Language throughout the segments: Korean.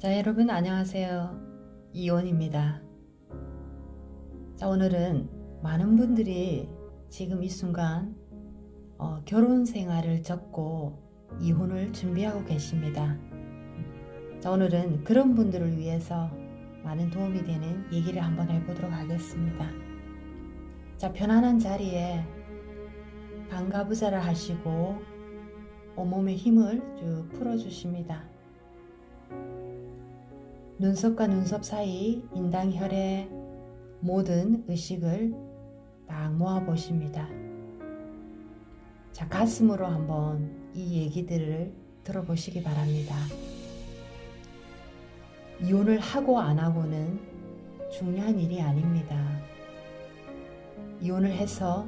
자, 여러분 안녕하세요. 이원입니다. 자, 오늘은 많은 분들이 지금 이 순간 어, 결혼 생활을 접고 이혼을 준비하고 계십니다. 자, 오늘은 그런 분들을 위해서 많은 도움이 되는 얘기를 한번 해보도록 하겠습니다. 자, 편안한 자리에 반가부자를 하시고 온몸의 힘을 쭉 풀어주십니다. 눈썹과 눈썹 사이 인당혈의 모든 의식을 딱 모아 보십니다. 자, 가슴으로 한번 이 얘기들을 들어보시기 바랍니다. 이혼을 하고 안 하고는 중요한 일이 아닙니다. 이혼을 해서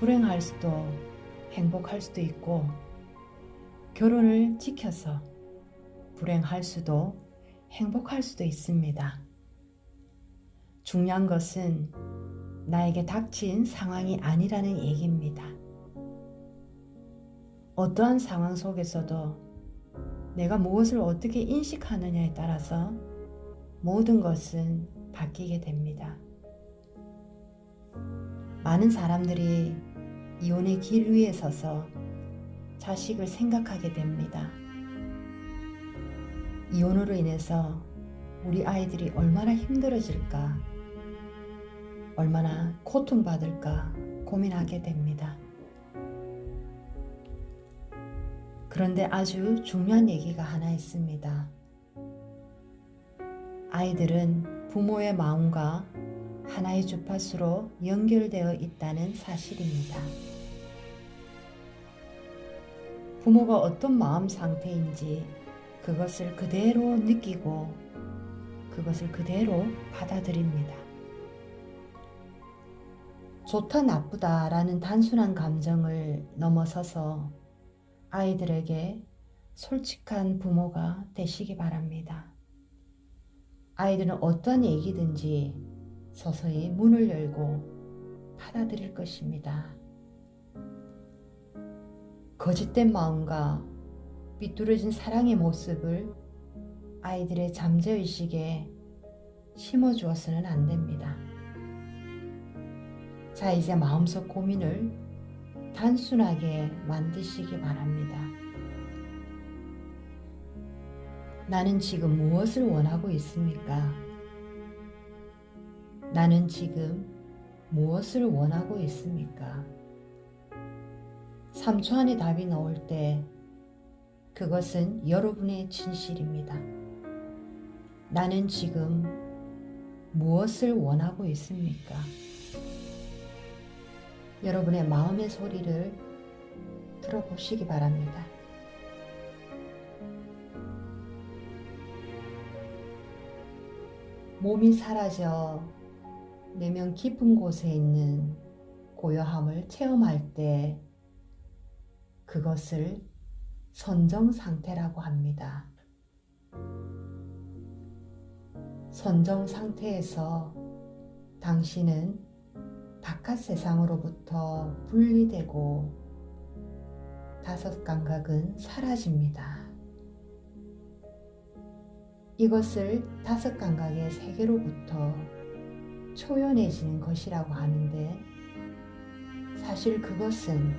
불행할 수도 행복할 수도 있고 결혼을 지켜서 불행할 수도 행복할 수도 있습니다. 중요한 것은 나에게 닥친 상황이 아니라는 얘기입니다. 어떠한 상황 속에서도 내가 무엇을 어떻게 인식하느냐에 따라서 모든 것은 바뀌게 됩니다. 많은 사람들이 이혼의 길 위에 서서 자식을 생각하게 됩니다. 이혼으로 인해서 우리 아이들이 얼마나 힘들어질까, 얼마나 고통받을까 고민하게 됩니다. 그런데 아주 중요한 얘기가 하나 있습니다. 아이들은 부모의 마음과 하나의 주파수로 연결되어 있다는 사실입니다. 부모가 어떤 마음 상태인지 그것을 그대로 느끼고 그것을 그대로 받아들입니다. 좋다 나쁘다 라는 단순한 감정을 넘어서서 아이들에게 솔직한 부모가 되시기 바랍니다. 아이들은 어떠한 얘기든지 서서히 문을 열고 받아들일 것입니다. 거짓된 마음과 삐뚤어진 사랑의 모습을 아이들의 잠재의식에 심어주어서는 안 됩니다. 자, 이제 마음속 고민을 단순하게 만드시기 바랍니다. 나는 지금 무엇을 원하고 있습니까? 나는 지금 무엇을 원하고 있습니까? 3초 안에 답이 나올 때 그것은 여러분의 진실입니다. 나는 지금 무엇을 원하고 있습니까? 여러분의 마음의 소리를 들어보시기 바랍니다. 몸이 사라져 내면 깊은 곳에 있는 고요함을 체험할 때 그것을 선정 상태라고 합니다. 선정 상태에서 당신은 바깥 세상으로부터 분리되고 다섯 감각은 사라집니다. 이것을 다섯 감각의 세계로부터 초연해지는 것이라고 하는데 사실 그것은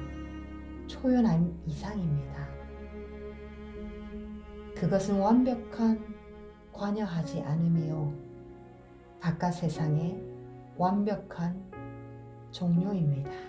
초연한 이상입니다. 그것은 완벽한 관여하지 않으며 바깥 세상에 완벽한 종료입니다.